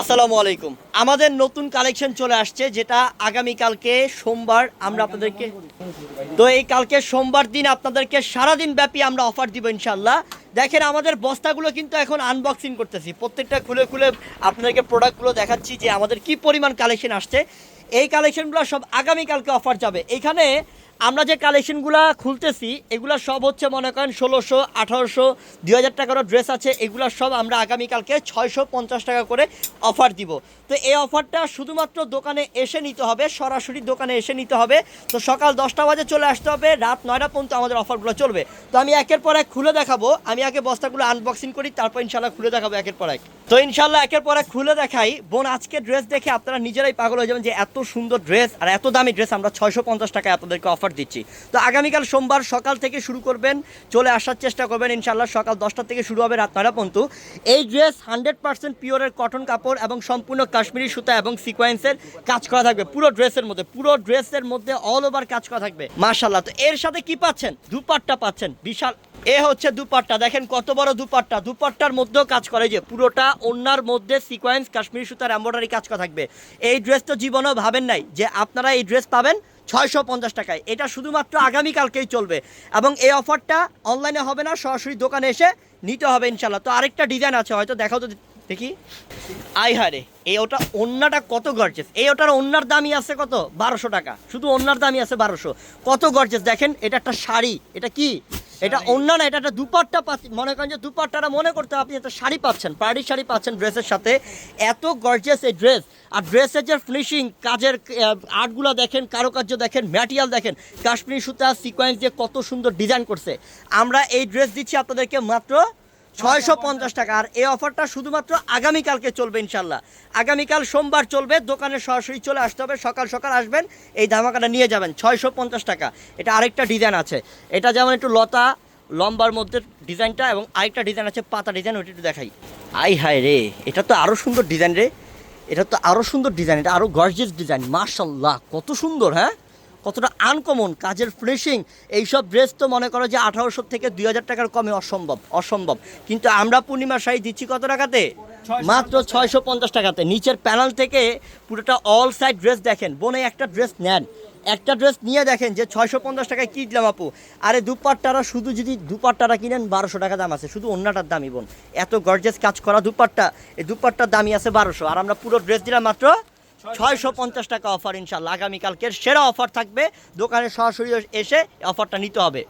আসসালামু আলাইকুম। আমাদের নতুন কালেকশন চলে আসছে, যেটা আগামীকালকে সোমবার আমরা আপনাদেরকে তো এই কালকে সোমবার দিন আপনাদেরকে সারাদিন ব্যাপী আমরা অফার দিব ইনশাল্লাহ দেখেন আমাদের বস্তাগুলো কিন্তু এখন আনবক্সিং করতেছি। প্রত্যেকটা খুলে খুলে আপনাদেরকে প্রোডাক্টগুলো দেখাচ্ছি যে আমাদের কি পরিমাণ কালেকশন আসছে। এই কালেকশনগুলো সব আগামীকালকে অফার যাবে। এখানে আমরা যে কালেকশনগুলো খুলতেছি, এগুলো সব হচ্ছে মনে করেন ষোলোশো, আঠারোশো, দুই হাজার টাকারও ড্রেস আছে, এগুলো সব আমরা আগামীকালকে ছয়শো পঞ্চাশ টাকা করে অফার দিব। তো এই অফারটা শুধুমাত্র দোকানে এসে নিতে হবে, সরাসরি দোকানে এসে নিতে হবে। তো সকাল দশটা বাজে চলে আসতে হবে, রাত নয়টা পর্যন্ত আমাদের অফারগুলো চলবে। তো আমি একের পর এক খুলে দেখাবো, আমি আগে বস্তাগুলো আনবক্সিং করি, তারপর ইনশাল্লাহ খুলে দেখাবো একের পর এক। তো ইনশাল্লাহ একের পর এক খুলে দেখাই, বোন আজকে ড্রেস দেখে আপনারা নিজেরাই পাগল হয়ে যাবেন যে এত সুন্দর ড্রেস আর এত দামি ড্রেস আমরা ছয়শো পঞ্চাশ টাকায় আপনাদেরকে অফার দিচ্ছি। তো আগামীকাল সোমবার সকাল থেকে শুরু করবেন, চলে আসার চেষ্টা করবেন ইনশাল্লাহ সকাল দশটা থেকে শুরু হবে রাত নয়টা পর্যন্ত। এই ড্রেস হান্ড্রেড পার্সেন্ট পিওরের কটন কাপড় এবং সম্পূর্ণ কাশ্মীরি সুতা এবং সিকোয়েন্সের কাজ করা থাকবে, পুরো ড্রেসের মধ্যে, পুরো ড্রেসের মধ্যে অল ওভার কাজ করা থাকবে মার্শাল্লাহ তো এর সাথে কি পাচ্ছেন? দুপাট্টা পাচ্ছেন, বিশাল এ হচ্ছে দুপাট্টা, দেখেন কত বড় দুপাট্টা। দুপাট্টার মধ্যেও কাজ করে যে পুরোটা ওন্নার মধ্যে সিকোয়েন্স কাশ্মীরি সুতার এম্ব্রয়ডারি কাজ করা থাকবে। এই ড্রেস তো জীবনেও ভাবেন নাই যে আপনারা এই ড্রেস পাবেন ছয়শো পঞ্চাশ টাকায়। এটা শুধুমাত্র আগামীকালকেই চলবে এবং এই অফারটা অনলাইনে হবে না, সরাসরি দোকানে এসে নিতে হবে ইনশাল্লাহ তো আরেকটা ডিজাইন আছে, হয়তো দেখাও তো দেখি। আই হারে এই ওটা অন্যটা কত গর্জেস এই ওটার অন্যার দামই আছে কত? বারোশো টাকা। শুধু অন্যার দামই আছে বারোশো। কত গর্জেস দেখেন, এটা একটা শাড়ি। এটা কি? এটা অন্য না এটা একটা দুপাট্টা পাচ্ছি। মনে করেন যে দুপাট্টাটা মনে করতে আপনি একটা শাড়ি পাচ্ছেন পার্টির শাড়ি পাচ্ছেন ড্রেসের সাথে এত গর্জিয়াস এই ড্রেস আর ড্রেসের যে ফিনিশিং কাজের আর্টগুলো দেখেন কারুকার্য দেখেন ম্যাটেরিয়াল দেখেন কাশ্মীরি সুতা সিকোয়েন্স দিয়ে কত সুন্দর ডিজাইন করছে। আমরা এই ড্রেস দিচ্ছি আপনাদেরকে মাত্র ছয়শো পঞ্চাশ টাকা। আর এই অফারটা শুধুমাত্র আগামীকালকে চলবে ইনশাল্লাহ। আগামীকাল সোমবার চলবে, দোকানে সরাসরি চলে আসতে হবে, সকাল সকাল আসবেন, এই ধামাকাটা নিয়ে যাবেন, ছয়শো পঞ্চাশ টাকা। এটা আরেকটা ডিজাইন আছে। এটা যেমন একটু লতা, লম্বার মধ্যে ডিজাইনটা এবং আরেকটা ডিজাইন আছে, পাতা ডিজাইন ওইটা একটু দেখাই। আই হায় রে, এটা তো আরও সুন্দর ডিজাইন রে। এটা তো আরও সুন্দর ডিজাইন, এটা আরও গর্জিয়াস ডিজাইন মার্শাল্লাহ কত সুন্দর হ্যাঁ? কতটা আনকমন কাজের ফিনিশিং এইসব ড্রেস তো মনে করো যে আঠারোশো থেকে দুই হাজার টাকার কমে অসম্ভব অসম্ভব। কিন্তু আমরা পূর্ণিমা শাড়ি দিচ্ছি কত টাকাতে? মাত্র ছয়শো পঞ্চাশ টাকাতে। নিচের প্যানেল থেকে পুরোটা অল সাইড ড্রেস দেখেন। বোনে একটা ড্রেস নেন। একটা ড্রেস নিয়ে দেখেন যে ছয়শো পঞ্চাশ টাকায় কী দিলাম আপু? আরে দুপাট্টারা শুধু যদি দুপাট্টারা কিনেন বারোশো টাকা দাম আছে। শুধু অন্যটার দামই বোন। এত গর্জেস কাজ করা দুপাট্টা। এই দুপাট্টার দামই আছে বারোশো। আর আমরা পুরো ড্রেস দিলাম মাত্র ছয়শো পঞ্চাশ টাকা অফার ইনশাল্লাহ আগামীকালকের সেরা অফার থাকবে। দোকানে সরাসরি এসে অফারটা নিতে হবে।